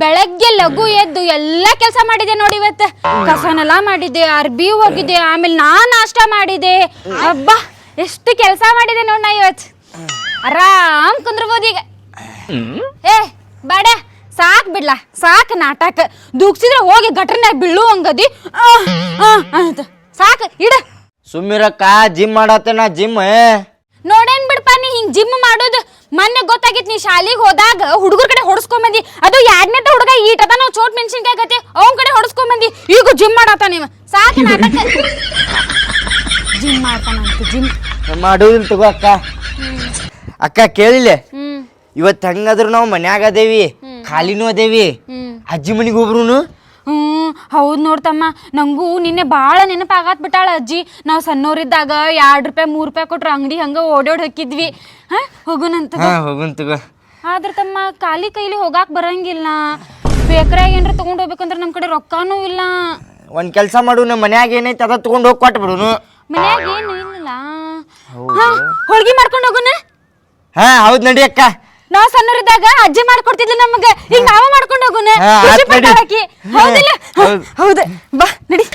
ಬೆಳಗ್ಗೆ ಲಘು ಎದ್ದು ಎಲ್ಲ ಕೆಲಸ ಮಾಡಿದೆ ನೋಡಿ ಇವತ್ತು. ಕಸನೆಲ್ಲ ಮಾಡಿದೆ ಅರ್ಬಿ ಹೋಗಿದ್ದೆ ಆಮೇಲೆ ನಾ ನಾಷ್ಟ ಮಾಡಿದೆ. ಅಬ್ಬಾ ಎಷ್ಟು ಕೆಲಸ ಮಾಡಿದೆ ನೋಡ್ ನಾ ಇವತ್ತು ಆರಾಮ್ ಕುಂದ್ರಬೋದು ಈಗ. ಏ ಬಾಡ ಸಾಕ್ ಬಿಡ್ಲಾ ಸಾಕ್ ನಾಟಕ. ದುಗ್ಸಿದ್ರೆ ಹೋಗಿ ಗಟ್ರನ್ಯಾಗ ಬೀಳು ಹಂಗದಿ. ಸಾಕ್ ಇಡ. ಸುಮ್ಮಿರಕ್ಕ ಜಿಮ್ ನಾ ಜಿಮ್ ನೋಡೇನ್ ಬಿಡ್ಪ ನೀ ಹಿಂಗ್ ಜಿಮ್ ಮಾಡೋದು? ಮೊನ್ನೆ ಗೊತ್ತಾಗಿತ್ತು ನೀ ಶಾಲಿಗೆ ಹೋದಾಗ ಹುಡುಗರ ಕಡೆ ಹೊಡ್ಸ್ಕೊಂಬಂದಿ. ಅದು ಎರಡನೇ ಹುಡುಗ ಈಟದ ನಾವು ಚೋಟ್ ಮೆಣಸಿನ್ಕಾಯಿ ಕತೆ ಅವನ್ ಕಡೆ ಹೊಡ್ಸ್ಕೊಂಬಂದಿ. ಈಗ ಜಿಮ್ ಮಾಡತ್ತ ನೀವು ಸಾಕು ನಾಟಕ ಜಿಮ್ ಮಾಡ್ತಾನಂತ ಜಿಮ್ ಮಾಡುವುದಿಲ್ಲ ತಗೋ ಅಕ್ಕ. ಅಕ್ಕ ಕೇಳಿಲ್ಲ ಇವತ್ತು ಹೆಂಗಾದ್ರು ನಾವು ಮನ್ಯಾಗ ಅದೇವಿ ಖಾಲಿನೂ ಅದೇವಿ ಅಜ್ಜಿ ಮನಿಗೆ ಹೋಗ್ರುನು ಹ್ಮ್ ಹೌದ್ ನೋಡ್ತಮ್ಮ. ನಂಗೂ ನಿನ್ನೆ ಭಾಳ ನೆನಪಾಗತ್ ಬಿಟ್ಟಾಳ ಅಜ್ಜಿ. ನಾವು ಸಣ್ಣೋರಿದ್ದಾಗ ಎರಡು ರೂಪಾಯಿ ಮೂರು ರೂಪಾಯಿ ಕೊಟ್ರ ಅಂಗಡಿ ಹಂಗೆ ಓಡೋಡ್ ಹಾಕಿದ್ವಿ. ಹಾ ಹೋಗುನಂತ ಹಾ ಹೋಗುನ್ ತಗೋ. ಆದ್ರ ತಮ್ಮ ಖಾಲಿ ಕೈಲಿ ಹೋಗಾಕ್ ಬರಂಗಿಲ್ಲ. ಬೇಕ್ರಾಗ ಏನ್ರ ತಗೊಂಡ್ ಹೋಗ್ಬೇಕಂದ್ರ ನಮ್ ಕಡೆ ರೊಕ್ಕಾನೂ ಇಲ್ಲ. ಒಂದ್ ಕೆಲಸ ಮಾಡು ನಮ್ಮ ಮನ್ಯಾಗ ಏನೈತೆ ಅದ ತಗೊಂಡ್ ಹೋಗಿ ಕೊಟ್ಟು ಬಿಡುನು. ಮನ್ಯಾಗ ಏನು ಇಲ್ಲ. ಹಾ ಹೋಳ್ಗಿ ಮಾಡ್ಕೊಂಡು ಹೋಗುನ? ಹಾ ಹೌದ್ ನಡಿ ಅಕ್ಕ. ನಾವ್ ಸಣ್ಣರಿದ್ದಾಗ ಅಜ್ಜಿ ಮಾಡ್ಕೊಡ್ತಿದ್ಲು ನಮ್ಗೆ. ಈಗ ನಾವ ಮಾಡ್ಕೊಂಡು ಹೋಗುನ. ಹಾ, ಖುಷಿ ಆತ್ ನಡಿ. ಆಕಿ. ಹೌದಿಲ್ಲ? ಹಾ, ಹೌದ್. ಹೌದು. ಬಾ ನಡಿ.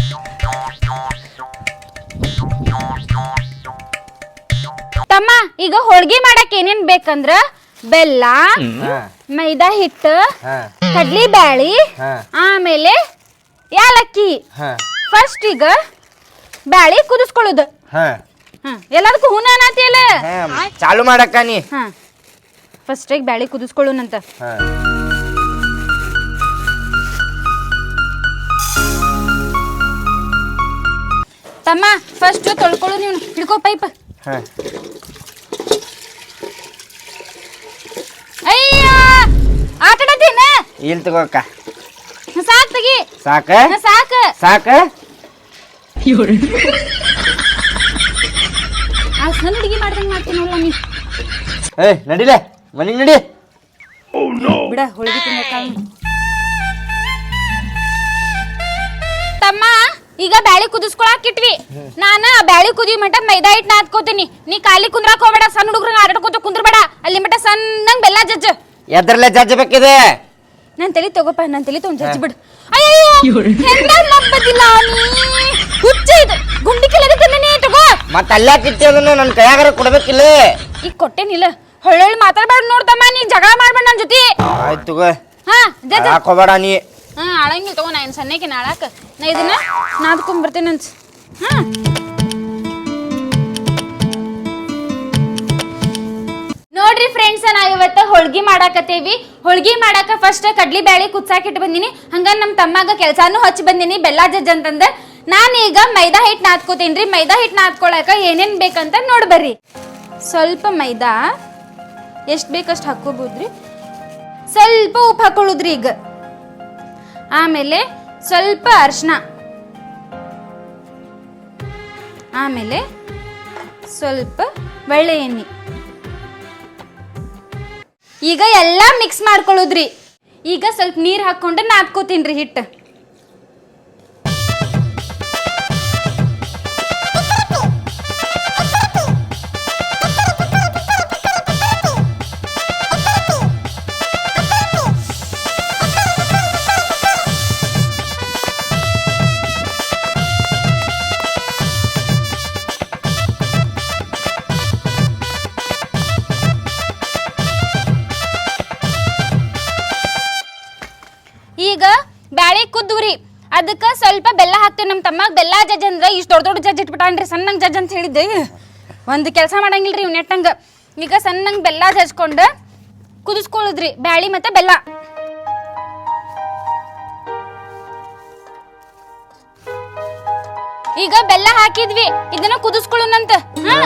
ತಮ್ಮ ಈಗ ಹೋಳ್ಗಿ ಮಾಡಕ್ ಏನೇನ್ ಬೇಕಂದ್ರ ಬೆಲ್ಲ ಮೈದಾ ಹಿಟ್ಟು ಕಡ್ಲಿ ಬ್ಯಾಳಿ ಆಮೇಲೆ ಯಾಲಕ್ಕಿ. ಫಸ್ಟ್ ಈಗ ಬ್ಯಾಳಿ ಕುದಿಸ್ಕೊಳ್ಳೋದು. ಹಾ. ಎಲ್ಲದಕ್ಕೂ ಹೂನ ಅನ್ನತಿಯಲ್ಲ? ಚಾಲು ಮಾಡಕ್ಕ ನೀ. ಹಾ. ಫಸ್ಟ್ ಆಗಿ ಬ್ಯಾಳಿ ಕುದಿಸ್ಕೊಳ್ಳೋಣಂತ. ಹಾ. ತಮ್ಮ ಫಸ್ಟ್ ತೊಳ್ಕೊಳ್ಳು ನೀವು. ಹಿಡ್ಕೋ ಪೈಪ್ ಹಾ. ಅಯ್ಯ ಆಟಡತೀನ ಇಲ್ಲಿ ತಗೋಕ ಸಾಕ್ ತೆಗಿ. ಸಾಕ? ಹಾ, ಸಾಕ್. ಸಾಕ? ಆ ಸಣ್ಣ ಹುಡುಗಿ ಮಾಡ್ದಂಗೆ ಮಾಡ್ತೀನಿ ನೋಡ್ಲ ನೀ ಏ ನಡಿಲೆ. ಮನಿಗ್ ನಡಿ. ಬಿಡ ಹೋಳಿಗೆ ತಮ್ಮ ಈಗ ಬ್ಯಾಳಿ ಕುದಿಸ್ಕೊಳಕ್ ಇಟ್ವಿ. ನಾನ ಬ್ಯಾಳಿ ಕುದಿ ಮಟ ಮೈದಾ ಹಿಟ್ ನಾದ್ಕೋತೀನಿ ನೀ ಕಾಲಿ ಕುಂದ್ರಾಕ್ ಹೋಗ್ಬೇಡ ಸಣ್ಣ ಹುಡುಗ್ರಂಗ ಆಟಾಡ್ಕೋತ ಕುಂದ್ರಬೇಡ. ಅಲ್ಲಿ ಮಟ ಸಣ್ಣಂಗ್ ಬೆಲ್ಲ ಜಜ್ಜ. ಎದ್ರಲ್ಲೇ ಜಜ್ಜ ಬೇಕಿದೆ? ನನ್ ತಲೆ ತಗೋಪ ನನ್ ತಲೆ ತಗೊಂಡ್ ಜಜ್ಜಿ ಬಿಡು. ಅಯ್ಯೋ ನಂಬದಿಲ್ಲ ನೀ? ಹುಚ್ಚ ಇದು. ಗುಂಡಿ ಕೆಳಗೆ ತಂದಿನಿ ತಗೋ. ಮತ್ತ ಅಲ್ಲಾಕ್ ಇಟ್ಟಿ ಅದನ್ನ ನನ್ನ ಕೈಯಾಗಾರ ಕೊಡ್ಬೇಕಿಲ್ಲ? ಈಗ ಕೊಟ್ಟೇನಿಲ್ಲ. ಹೊಳ್ಳೊಳ್ಳಿ ಮಾತಾಡ್ಬೇಡ ನೋಡ್ತಮ್ಮ ನೀ ಜಗಳ ಮಾಡ್ಬೇಡ ನನ್ ಜೊತೆ. ಆಯ್ತು ತಗೋ. ಹಾ ಜಜ್ಜ ಹಾಕೋಬೇಡ ನೀ. ಹಾ ತಗೋ ನಾ ಏನು ಸಣ್ಣಕ್ಕೆ ನಾಳಾಕ ನಾ ಇದನ್ನ ನಾದ್ಕೊಂಡ್ ಬರ್ತೇನೆ ಅನ್ಸ್ ಹಾ. ನೋಡ್ರಿ ಫ್ರೆಂಡ್ಸ್ ನಾವ್ ಇವತ್ತ ಹೋಳ್ಗಿ ಮಾಡಾಕತ್ತೇವಿ. ಹೋಳ್ಗಿ ಮಾಡಾಕ ಫಸ್ಟ್ ಕಡ್ಲಿ ಬ್ಯಾಳಿ ಕುದ್ಸಾಕಿಟ್ಟು ಬಂದಿನಿ. ಹಂಗ ನಮ್ ತಮ್ಮಾಗ ಕೆಲ್ಸಾನು ಹಚ್ಚಿ ಬಂದಿನಿ ಬೆಲ್ಲ ಜಜ್ಜ್ ಅಂತಂದ. ನಾನೀಗ ಮೈದಾ ಹಿಟ್ ನಾದ್ಕೋತೇನ್ರಿ. ಮೈದಾ ಹಿಟ್ ನಾದ್ಕೊಳಕ ಏನೇನ್ ಬೇಕಂತ ನೋಡ್ಬರ್ರಿ ಸ್ವಲ್ಪ ಮೈದಾ ಎಷ್ಟ್ ಬೇಕಷ್ಟು ಹಾಕೋಬಹುದ್ರಿ ಸ್ವಲ್ಪ ಉಪ್ಪು ಹಾಕೊಳ್ಳೋದ್ರಿ ಈಗ. ಆಮೇಲೆ ಸ್ವಲ್ಪ ಅರ್ಶಿನ ಆಮೇಲೆ ಸ್ವಲ್ಪ ಬೆಳ್ಳೆ ಎಣ್ಣೆ. ಈಗ ಎಲ್ಲ ಮಿಕ್ಸ್ ಮಾಡ್ಕೊಳ್ಳೋದ್ರಿ. ಈಗ ಸ್ವಲ್ಪ ನೀರು ಹಾಕೊಂಡು ರೀ ಹಿಟ್ಟು. ಅದಕ್ಕ ಸ್ವಲ್ಪ ಬೆಲ್ಲ ಹಾಕ್ತೇವೆ ನಮ್ಮ ತಮ್ಮ ಬೆಲ್ಲ ಜಜ್ ಅಂದ್ರೆ ಇಷ್ಟು ದೊಡ್ಡ ದೊಡ್ಡ ಜಜ್ಜ್ ಇಟ್ಬಿಟ್ಟಾನ್ರಿ, ಸಣ್ಣಂಗೆ ಜಜ್ ಅಂತ ಹೇಳಿದ್ದೆ. ಒಂದು ಕೆಲಸ ಮಾಡಂಗಿಲ್ರಿ ಇವ್ ನೆಟ್ಟಂಗ. ಈಗ ಸಣ್ಣಂಗ್ ಬೆಲ್ಲ ಜಜ್ಕೊಂಡು ಕುದಿಸ್ಕೊಳ್ಳುದ್ರಿ ಬ್ಯಾಳಿ ಮತ್ತೆ ಬೆಲ್ಲ. ಈಗ ಬೆಲ್ಲ ಹಾಕಿದ್ವಿ, ಇದನ್ನ ಕುದಿಸ್ಕೊಳ್ಳೋಣಂತ. ಹಾ?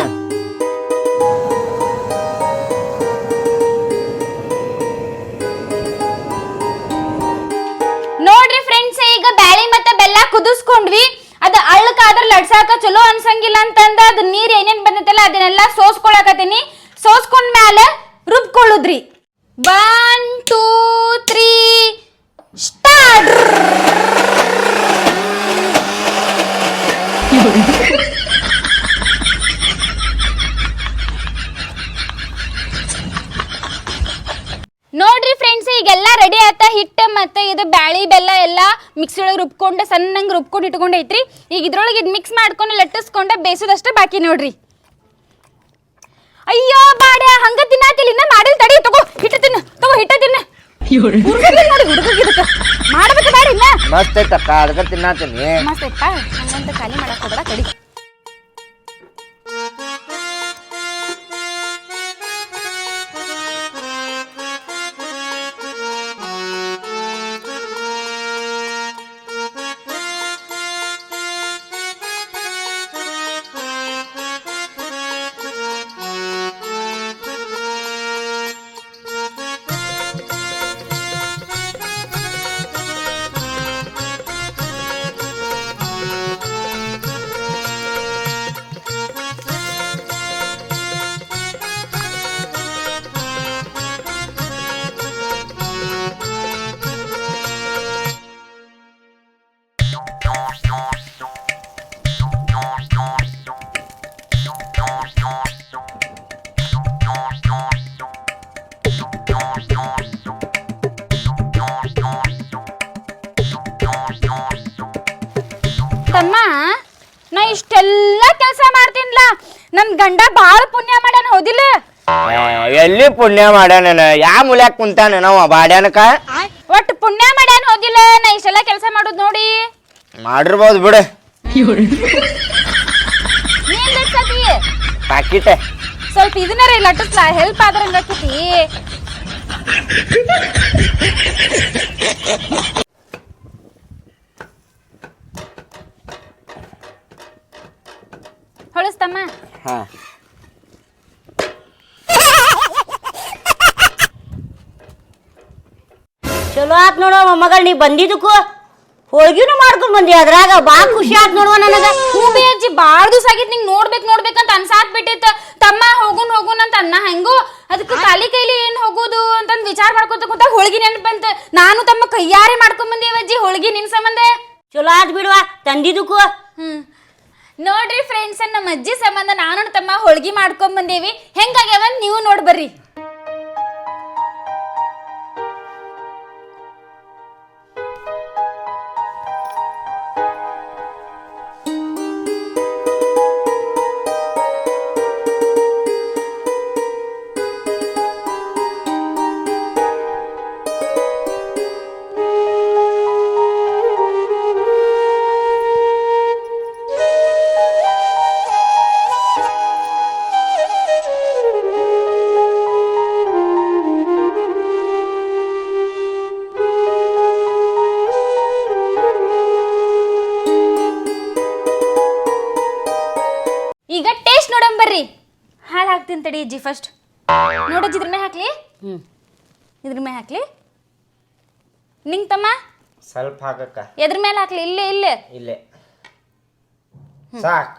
ಕುದಿಸ್ಕೊಂಡ್ವಿ ಅದ ಅಳ್ಳಕಾದ್ರ ಲಡ್ಸಾಕ ಚಲೋ ಅನ್ಸಂಗಿಲ್ಲ ಅಂತಂದ ಅದ್ ನೀರ್ ಏನೇನ್ ಬಂದೈತಲ್ಲ ಅದನ್ನೆಲ್ಲ ಸೋಸ್ಕೊಳಕತ್ತೀನಿ. ಸೋಸ್ಕೊಂಡ್ ಮ್ಯಾಲ ರುಬ್ಕೊಳ್ಳುದ್ರಿ ಒನ್ ತ್ರೀ ಸ್ಟಾರ್ಟ್ ನೋಡ್ರಿ ಫ್ರೆಂಡ್ಸ್ ಈಗೆಲ್ಲ ರೆಡಿ ಆತ ಹಿಟ್ಟು ಮತ್ತೆ ಇದು ಬ್ಯಾಳಿ ಬೆಲ್ಲ ಎಲ್ಲ ಮಿಕ್ಸಿ ಒಳಗೆ ರುಬ್ಕೊಂಡು ಸಣ್ಣಂಗೆ ರುಬ್ಕೊಂಡು ಇಟ್ಕೊಂಡೈತ್ರಿ ಈಗ ಇದ್ರೊಳಗೆ ಇದು ಮಿಕ್ಸ್ ಮಾಡ್ಕೊಂಡು ಲಟ್ಟಿಸ್ಕೊಂಡೆ ಬೇಯಿಸೋದಷ್ಟೇ ಬಾಕಿ ನೋಡ್ರಿ. ಅಯ್ಯೋ ಬಾಡ ಹಂಗ ತಿನ್ನಾತಿಲ್ಲ ಇನ್ನ ಮಾಡಿಲ್ ತಡಿ ತಗೋ ಹಿಟ್ಟು ತಿನ್ನ ತಗೋ ಹಿಟ್ಟ ತಿನ್ನ. ಹುಡ್ಗರ್ಗೆ ನೋಡಿ ಹುಡುಗರಿಗೆ ಇದಕ್ಕೆ. ಮಾಡ್ಬೇಕು ಬೇಡ ಇನ್ನ. ಮಸ್ತ್ ಐತಕ್ಕ ಅದಕ್ಕೆ ತಿನ್ನಾತೀನಿ. ಮಸ್ತ್ ಐತಾ ಹಂಗಂತ ಖಾಲಿ ಮಾಡಕ್ ಹೋಗ್ಬೇಡ ತಡಿ. ಇಷ್ಟೆಲ್ಲ ಕೆಲಸ ಮಾಡ್ತೀನಿಲ್ಲ ನನ್ ಗಂಡ ಬಾಳ ಪುಣ್ಯ ಮಾಡ್ಯಾನ ಹೌದಿಲ್ಲ? ಎಲ್ಲಿ ಪುಣ್ಯ ಮಾಡ್ಯಾನ ಯಾ ಮೂಲ್ಯಾಕ ಕುಂತಾನ ನಾವು ಬಾಡ್ಯಾನಕ? ಒಟ್ಟು ಪುಣ್ಯ ಮಾಡ್ಯಾನ ಹೌದಿಲ್ಲ? ನಾ ಇಷ್ಟೆಲ್ಲ ಕೆಲಸ ಮಾಡುದ್ ನೋಡಿ. ಮಾಡಿರ್ಬೋದು ಬಿಡು. ನೀನ್ ಲಟ್ಸತಿ ಪಾಕಿಟ್. ಸ್ವಲ್ಪ ಇದನ್ನಾರ ಲಟ್ಟಿಸ್ಲಾ ಹೆಲ್ಪ್ ಆದ್ರೆ ಹಂಗಾಕತಿ ಹಾ. ಚಲೋ ಆತ್ ನೋಡೋ ಮೊಮ್ಮಗಳು ನೀ ಬಂದಿದ್ದಕ್ಕೂ? ಹೋಳ್ಗಿನೂ ಮಾಡ್ಕೊಂಡ್ ಬಂದಿ ಅದ್ರಾಗ ಬಾ ಖುಷಿ ಆತ್ ನೋಡುವ ನನಗ. ಬೇ ಅಜ್ಜಿ ಬಾಳ ದಿವಸ ಆಗಿತ್ ನಿಂಗ್ ನೋಡ್ಬೇಕು ನೋಡ್ಬೇಕಂತ ಅನ್ಸಾತ್ ಬಿಟ್ಟಿತ್ತ. ತಮ್ಮ ಹೋಗುನ್ ಹೋಗುನ್ ಅಂತ ಅನ್ನ ಹೆಂಗೋ? ಅದಕ್ಕೆ ಖಾಲಿ ಕೈಲಿ ಏನ್ ಹೋಗೋದು ಅಂತಂದ್ ವಿಚಾರ ಮಾಡ್ಕೊತ ಕುಂತ ಹೋಳ್ಗಿ ನೆನಪು ಬಂತ. ನಾನು ತಮ್ಮ ಕೈಯಾರೆ ಮಾಡ್ಕೊಂಡ್ ಬಂದಿ ಅಜ್ಜಿ ಹೋಳ್ಗಿ ನಿನ್ ಸಂಬಂಧ. ಚಲೋ ಆತ್ ಬಿಡುವ ತಂದಿದ್ದಕ್ಕೂ? ಹ್ಮ್. ನೋಡ್ರಿ ಫ್ರೆಂಡ್ಸ್ ನಮ್ಮ ಅಜ್ಜಿ ಸಂಬಂಧ ನಾನು ತಮ್ಮ ಹೋಳ್ಗಿ ಮಾಡ್ಕೊಂಡ್ ಬಂದೇವಿ. ಹೆಂಗಾಗ್ಯಾವ ನೀವು ನೋಡ್ ಟೇಸ್ಟ್ ನೋಡಂ ಬರ್ರಿ ಹಾಲು ಹಾಕ್ತೀನಿ ತಡಿ ಅಜ್ಜಿ ಫಸ್ಟ್ ನೋಡಜ್ಜಿ ಇದ್ರ ಮೇಲೆ ಹಾಕ್ಲಿ. ಹ್ಮ್. ಇದ್ರ ಮೇಲೆ ಹಾಕ್ಲಿ. ನಿಂಗ್ ತಮ್ಮ? ಸ್ವಲ್ಪ ಹಾಕಕ್ಕ. ಎದ್ರ ಮೇಲೆ ಹಾಕ್ಲಿ? ಇಲ್ಲೇ ಇಲ್ಲೇ. ಇಲ್ಲೇ. ಸಾಕ್.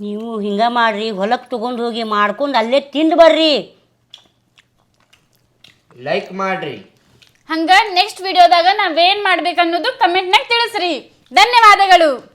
ನೀವು ಹಿಂಗೆ ಮಾಡ್ರಿ ಹೊಲಕ್ಕೆ ತೊಗೊಂಡು ಹೋಗಿ ಮಾಡ್ಕೊಂಡು ಅಲ್ಲೇ ತಿಂದು ಬರ್ರಿ. ಲೈಕ್ ಮಾಡ್ರಿ. ಹಂಗ ನೆಕ್ಸ್ಟ್ ವಿಡಿಯೋದಾಗ ನಾವೇನ್ ಮಾಡ್ಬೇಕು ಅನ್ನೋದು ಕಮೆಂಟ್ನಾಗ ತಿಳಿಸ್ರಿ. ಧನ್ಯವಾದಗಳು.